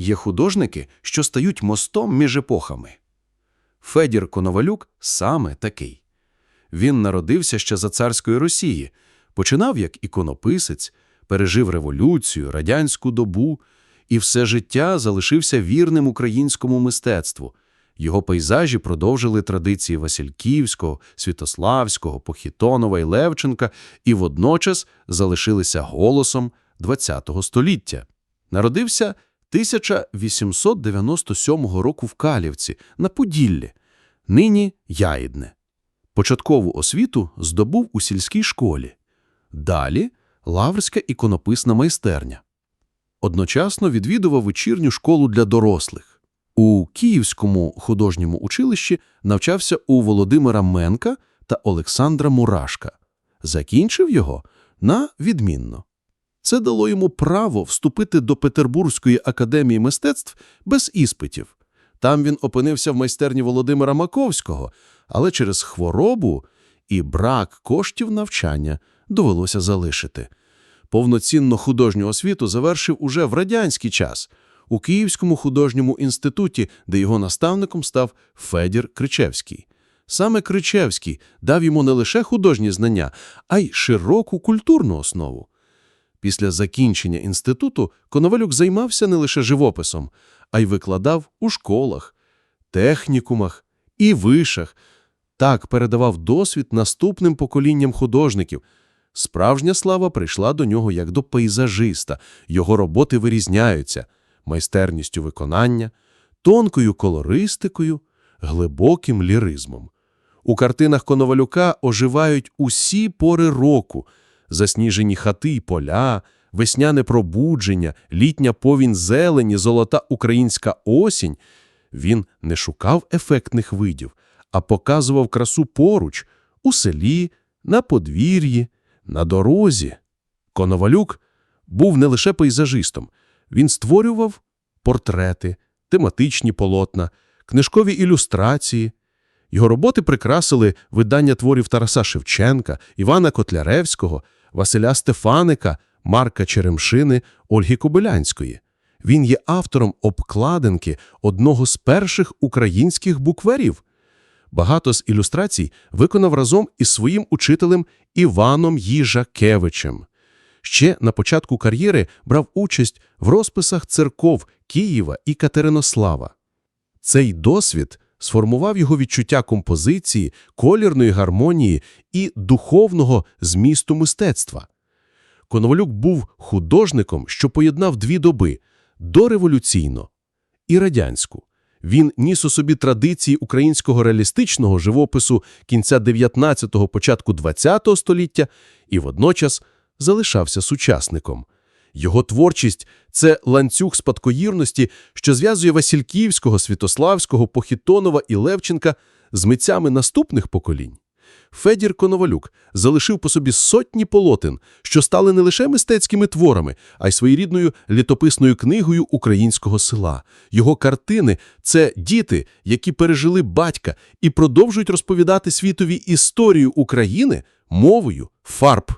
Є художники, що стають мостом між епохами. Федір Коновалюк саме такий. Він народився ще за царської Росії, починав як іконописець, пережив революцію, радянську добу і все життя залишився вірним українському мистецтву. Його пейзажі продовжили традиції Васильківського, Святославського, Похітонова і Левченка і водночас залишилися голосом ХХ століття. Народився 1897 року в Калівці на Поділлі, нині Яїдне. Початкову освіту здобув у сільській школі. Далі – Лаврська іконописна майстерня. Одночасно відвідував вечірню школу для дорослих. У Київському художньому училищі навчався у Володимира Менка та Олександра Мурашка. Закінчив його на відмінно. Це дало йому право вступити до Петербурзької академії мистецтв без іспитів. Там він опинився в майстерні Володимира Маковського, але через хворобу і брак коштів навчання довелося залишити. Повноцінну художню освіту завершив уже в радянський час у Київському художньому інституті, де його наставником став Федір Кричевський. Саме Кричевський дав йому не лише художні знання, а й широку культурну основу. Після закінчення інституту Коновалюк займався не лише живописом, а й викладав у школах, технікумах і вишах. Так передавав досвід наступним поколінням художників. Справжня слава прийшла до нього як до пейзажиста. Його роботи вирізняються майстерністю виконання, тонкою колористикою, глибоким ліризмом. У картинах Коновалюка оживають усі пори року – засніжені хати й поля, весняне пробудження, літня повінь зелені, золота українська осінь. Він не шукав ефектних видів, а показував красу поруч, у селі, на подвір'ї, на дорозі. Коновалюк був не лише пейзажистом. Він створював портрети, тематичні полотна, книжкові ілюстрації. Його роботи прикрасили видання творів Тараса Шевченка, Івана Котляревського, Василя Стефаника, Марка Черемшини, Ольги Кобилянської. Він є автором обкладинки одного з перших українських букверів. Багато з ілюстрацій виконав разом із своїм учителем Іваном Їжакевичем. Ще на початку кар'єри брав участь в розписах церков Києва і Катеринослава. Цей досвід сформував його відчуття композиції, колірної гармонії і духовного змісту мистецтва. Коновалюк був художником, що поєднав дві доби – дореволюційну і радянську. Він ніс у собі традиції українського реалістичного живопису кінця 19-го, початку 20-го століття і водночас залишався сучасником. Його творчість – це ланцюг спадкоїрності, що зв'язує Васильківського, Святославського, Похітонова і Левченка з митцями наступних поколінь. Федір Коновалюк залишив по собі сотні полотен, що стали не лише мистецькими творами, а й своєрідною літописною книгою українського села. Його картини – це діти, які пережили батька і продовжують розповідати світові історію України мовою фарб.